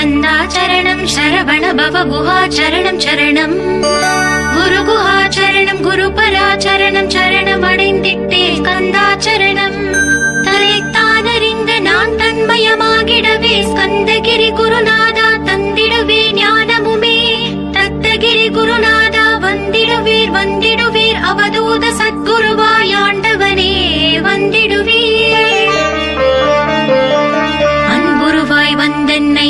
ஸ்கந்தாச்சரணம் சரவண பவ குஹாச்சரணம் சரணம் குரு குஹாச்சரணம் குரு பராச்சரணம் சரணம் அடைந்திட்டே ஸ்கந்தாச்சரணம் தரைத்தானறிந்த நான் தன்மயமாகிடவே ஸ்கந்தகிரி குருநாதா தந்திடவே ஞானமுமே தத்தகிரி குருநாதா வந்திடுவீர் வந்திடுவீர் அவதூத சத்குருவாயாண்டவனே வந்திடுவீர் அன்புருவாய் வந்தென்னை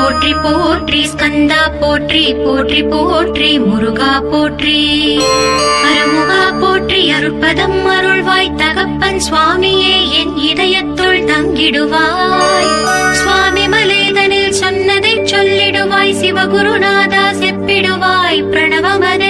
போற்றி போற்றி ஸ்கந்தா போற்றி போற்றி போற்றி முருகா போற்றி. அருமுகா போற்றி அருட்பதம் அருள்வாய் தகப்பன் சுவாமியே என் இதயத்துள் தங்கிடுவாய். சுவாமி மலேதனில் சொன்னதை சொல்லிடுவாய் சிவகுருநாதா செப்பிடுவாய் பிரணவமதை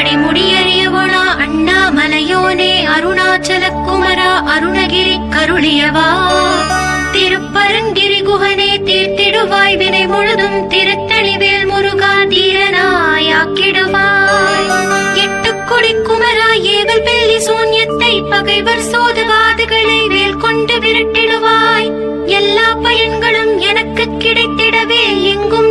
அடிமுடியறியவளா அண்ணாமலையோனே அருணாச்சல குமரா அருணகிரி கருளியவா. திருப்பரங்கிரி குகனே தீர்த்திடுவாய் வினை முழுதும் திருத்தணிவேல் முருகா தீரனாயாக்கிடுவாய் எட்டு கொடி குமரா ஏவல் பெல்லி சூன்யத்தை பகைவர் சோதவாதுகளை வேல் கொண்டு விரட்டிடுவாய். எல்லா பயன்களும் எனக்கு கிடைத்திடவே எங்கும்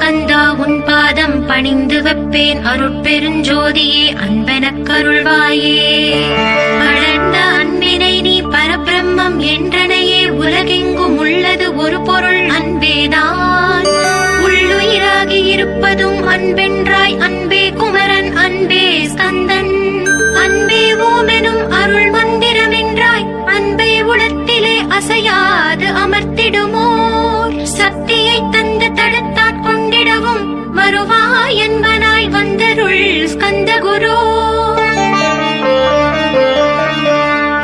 கந்தா உன் பாதம் பணிந்து வைப்பேன். அருட்பெருஞ்சோதியே அன்பெனக் கருள்வாயே வளர்ந்த அன்பினை நீ பரபிரம்மம் என்றனையே உலகெங்கும் உள்ளது ஒரு பொருள் அன்பேதான் உள்ளுயிராகி இருப்பதும் அன்பென்றாய் அன்பே குமரன் அன்பே ஸ்கந்தன். அன்பே ஓமெனும் அருள் மந்திரம் என்றாய் அன்பை உளத்திலே அசையாது அமர்த்திடும் என்பனாய் வந்தருள் ஸ்கந்த குரு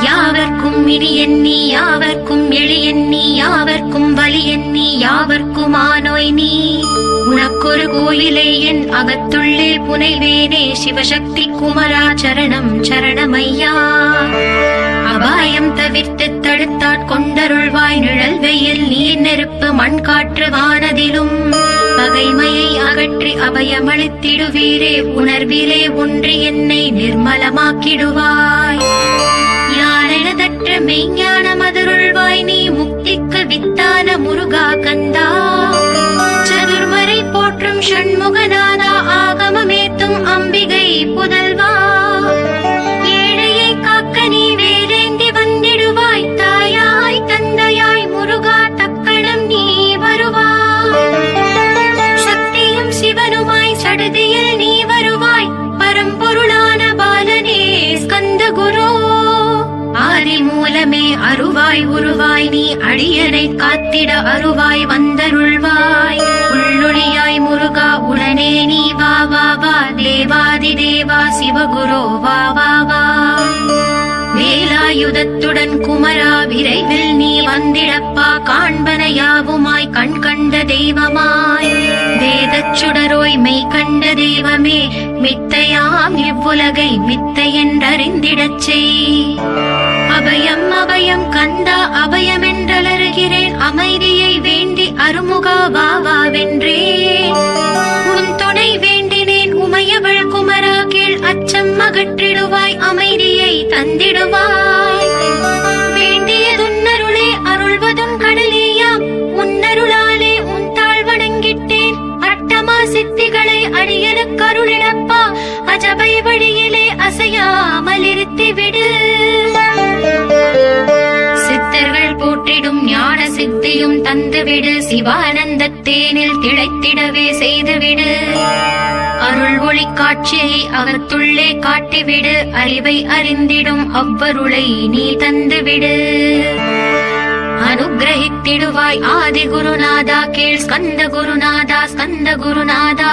யாவர்க்கும் இனி எண்ணி யாவர்க்கும் எளி எண்ணி யாவர்க்கும் வலி எண்ணி யாவர்க்கும் ஆனோய் நீ. உனக்கொரு கோயிலே என் அகத்துள்ளே புனைவேனே சிவசக்தி குமரா சரணம் சரணமையா. அபாயம் தவிர்த்து தடுத்தாட் கொண்டருள்வாய் நிழல் வெயில் நீர் நெருப்பு மண் காற்று வானதிலும். பகைமையை அகற்றி அபயமளித்திடுவீரே உணர்விலே ஒன்றி என்னை நிர்மலமாக்கிடுவாய். யாரெனதற்ற மெய்ஞான மதுருள்வாய் நீ முக்திக்கு வித்தான முருகா கந்தா. சடுதியில் நீ வருவாய். பரம்பொருளான பாலனே ஸ்கந்த குரு ஆதி மூலமே அருவாய் உருவாய். நீ அடியனை காத்திட அருவாய் வந்தருள்வாய். உள்ளொளியாய் முருகா உடனே நீ வா வா வா. தேவாதி தேவா சிவகுரு வா வா வா. வேலாயுதத்துடன் குமரா விரைவில் நீ வந்திடப்பா. காண்பன யாவுமாய் கண் கண்ட தெய்வமாய் வேதச் சுடரோய் மெய் கண்ட தெய்வமே மித்தையாம் இவ்வுலகை மித்தை என்றறிந்திடச் செய். அபயம் அபயம் கந்தா அபயம் என்றலருகிறேன் அமைதியை வேண்டி அருமுகா வாவா வென்றேன் உன் துணை வேண்டினேன் உமையவள் குமரா கீழ் அச்சம் அகற்றிடுவாய் அமைதியை தந்திடுவாய். வழியிலே அசையாமல் இருத்திவிடு சித்தர்கள் போற்றிடும் ஞான சித்தியும் தந்துவிடு. சிவானந்த தேனில் திளைத்திடவே செய்துவிடு. அருள் ஒளி காட்சியை அகத்துள்ளே காட்டிவிடு. அறிவை அறிந்திடும் அவ்வருளை நீ தந்துவிடு. அனுகிரகித்திடுவாய் ஆதி குருநாதா கீழ் ஸ்கந்த குருநாதா ஸ்கந்த குருநாதா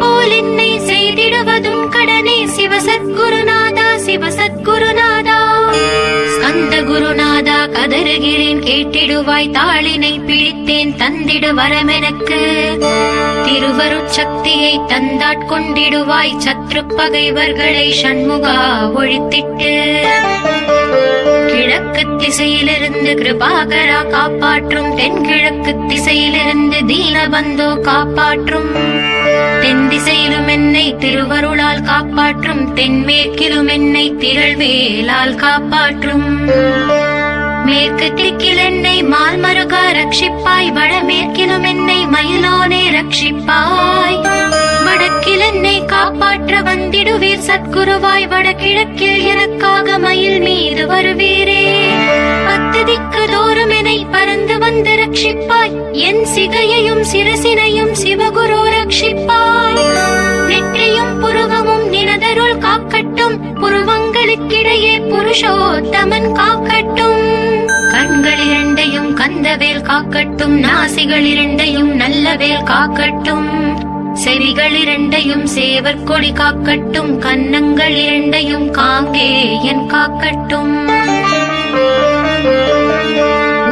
போல் என்னை செய்திடுவதும் கடனே சிவசத்குருநாதா சிவசத்குருநாதா. ஸ்கந்த குருநாதா கதறுகிறேன் கேட்டிடுவாய் தாளினை பிடித்தேன் தந்திடு வரமெனக்கு. திருவருட்சக்தியை தந்தாட்கொண்டிடுவாய் சத்ரு பகைவர்களை சண்முகா ஒழித்திட்டு. கிழக்கு திசையிலிருந்து கிருபாகரா காப்பாற்றும் தென்கிழக்கு திசையிலிருந்து தீனபந்தோ காப்பாற்றும். தென் திசையிலும் என்னை திருவருளால் காப்பாற்றும் தென்மேற்கிலும் என்னை திரள்வேலால் காப்பாற்றும். மேற்கு திக்கில் என்னை மால்மருகா ரட்சிப்பாய் வடமேற்கிலும் என்னை மயிலோனே ரட்சிப்பாய். வடக்கில் என்னை காப்பாற்ற வந்திடுவீர் சத்குருவாய் வடகிழக்கில் எனக்காக மயில் மீது வருவீரே. திக்கு தோறும் என்னை பறந்து வந்து ரட்சிப்பாய். என் சிகையையும் சிரசினையும் சிவகுரு ரட்சிப்பாய். நெற்றியும் புருவமும் நினதருள் காக்கட்டும். புருவங்களுக்கிடையே புருஷோத்தமன் காக்கட்டும். கண்கள் இரண்டையும் கந்தவேல் காக்கட்டும். நாசிகள் இரண்டையும் நல்லவேல் காக்கட்டும். செவிகள் இரண்டையும் சேவற்கொடி காக்கட்டும். கன்னங்கள் இரண்டையும் காங்கேயன் காக்கட்டும்.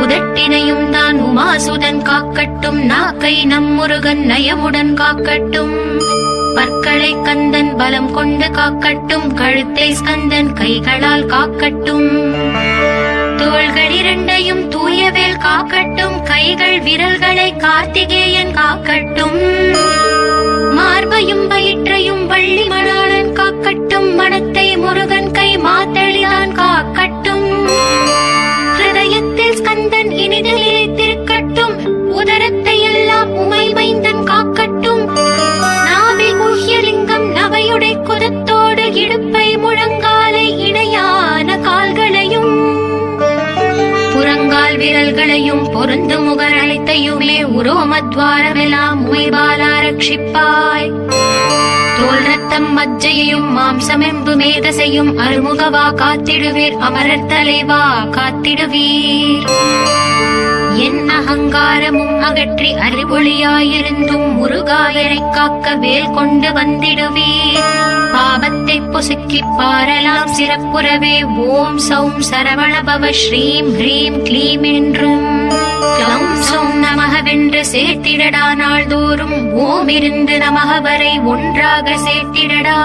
உதட்டினையும் தான் உமாசுதன் காக்கட்டும். நாக்கை நம் முருகன் நயமுடன் காக்கட்டும். பற்களை கந்தன் பலம் கொண்டு காக்கட்டும். கழுத்தை ஸ்கந்தன் கைகளால் காக்கட்டும். தோள்கள் இரண்டையும் தூயவேல் காக்கட்டும். கைகள் விரல்களை கார்த்திகேயன் காக்கட்டும். மார்பையும் வயிற்றையும் வள்ளி மணாளன் காக்கட்டும். மனத்தை மூவர் அனைத்தையுமே உரோமத்வாரமெல்லாம் உமைபாலா ரட்சிப்பாய். தோல் ரத்தம் மஜ்ஜையையும் மாம்சமெம்பு மேதசையும் அருமுகவா காத்திடுவீர் அமரர் தலைவா காத்திடுவீர். என் அகங்காரமும் அகற்றி அறிவொளியாயிருந்தும் முருகாயனைக் காக்க வேல் கொண்டு வந்திடுவீர். பாவத்தை பொசுக்கி பாரலாம் சிறப்புறவே. ஓம் சௌம் சரவணபவ ஸ்ரீம் ஹ்ரீம் க்ளீம் என்றும். க்ளௌம் சௌம் நமகவென்று சேர்த்திடடா நாள்தோறும். ஓம் இருந்து நமக வரை ஒன்றாக சேர்த்திடடா.